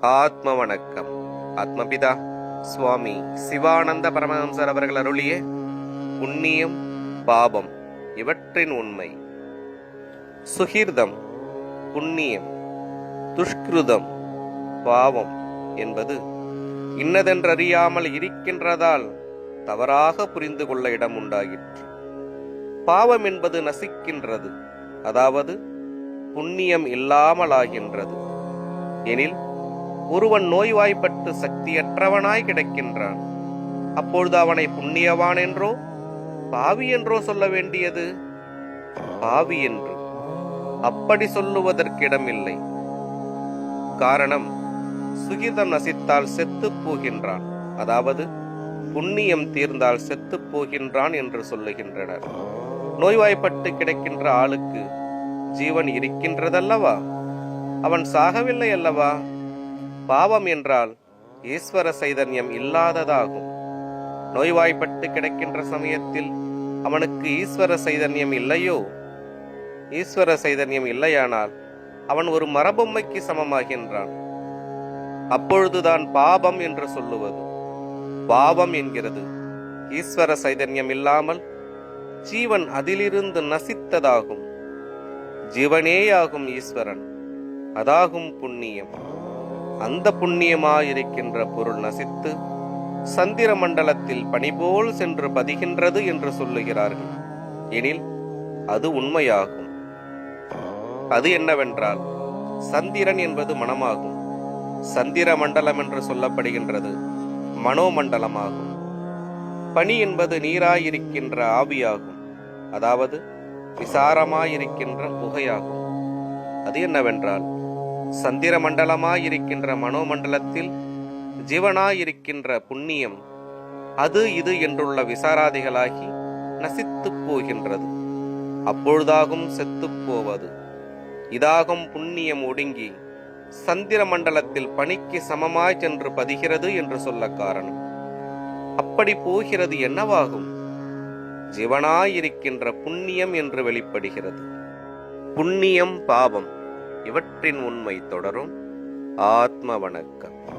ஆத்ம வணக்கம் ஆத்மபிதா சுவாமி சிவானந்த பரமஹம்சர் அவர்கள் அருளிய புண்ணியம் பாபம் இவற்றின் உண்மை. சுகிர்தம் புண்ணியம் துஷ்கிருதம் பாவம் என்பது இன்னதென்றறியாமல் இருக்கின்றதால் தவறாக புரிந்து கொள்ள இடம் உண்டாயிற்று. பாவம் என்பது நசிக்கின்றது அதாவது புண்ணியம் இல்லாமலாகின்றது. எனில் ஒருவன் நோய்வாய்ப்பட்டு சக்தியற்றவனாய் கிடக்கின்றான். அப்பொழுது அவனை புண்ணியவான் என்றோ பாவி என்றோ சொல்ல வேண்டியது? பாவி என்று. அப்படி சொல்லுவதற்கிடமில்லை. காரணம் சுகிதம் நசித்தால் செத்துப் போகின்றான். அதாவது புண்ணியம் தீர்ந்தால் செத்துப் போகின்றான் என்று சொல்லுகின்றனர். நோய்வாய்ப்பட்டு கிடக்கின்ற ஆளுக்கு ஜீவன் இருக்கின்றதல்லவா? அவன் சாகவில்லை அல்லவா? பாவம் என்றால் ஈஸ்வர சைதன்யம் இல்லாததாகும். நோய்வாய்ப்பட்டு கிடக்கின்ற சமயத்தில் அவனுக்கு ஈஸ்வர சைதன்யம் இல்லையோ? ஈஸ்வர சைதன்யம் இல்லையானால் அவன் ஒரு மரபொம்மைக்கு சமமாகின்றான். அப்பொழுதுதான் பாபம் என்று சொல்லுவது. பாவம் என்கிறது. ஈஸ்வர சைதன்யம் இல்லாமல் ஜீவன் அதிலிருந்து நசித்ததாகும். ஜீவனேயாகும் ஈஸ்வரன். அதாகும் புண்ணியம். அந்த புண்ணியமாயிருக்கின்ற பொருள் நசித்து சந்திர மண்டலத்தில் பனிபோல் சென்று பதிகின்றது என்று சொல்லுகிறார்கள். எனில் அது உண்மையாகும். அது என்னவென்றால் சந்திரன் என்பது மனமாகும். சந்திர மண்டலம் என்று சொல்லப்படுகின்றது மனோமண்டலமாகும். பனி என்பது நீராயிருக்கின்ற ஆவியாகும். அதாவது விசாரமாயிருக்கின்ற புகையாகும் அது என்னவென்றால் சந்திர மண்டலமாயிருக்கின்ற மனோமண்டலத்தில் ஜீவனாயிருக்கின்ற புண்ணியம் அது இது என்றுள்ள விசாராதிகளாகி நசித்துப் போகின்றது. அப்பொழுதாகும் செத்துப்போவது இதாகும் புண்ணியம் ஒடுங்கி சந்திர மண்டலத்தில் பணிக்கு சமமாய் சென்று பதிகிறது என்று சொல்ல காரணம். அப்படி போகிறது என்னவாகும்? ஜீவனாயிருக்கின்ற புண்ணியம் என்று வெளிப்படுகிறது. புண்ணியம் பாவம். இவற்றின் உண்மை தொடரும். ஆத்ம வணக்கம்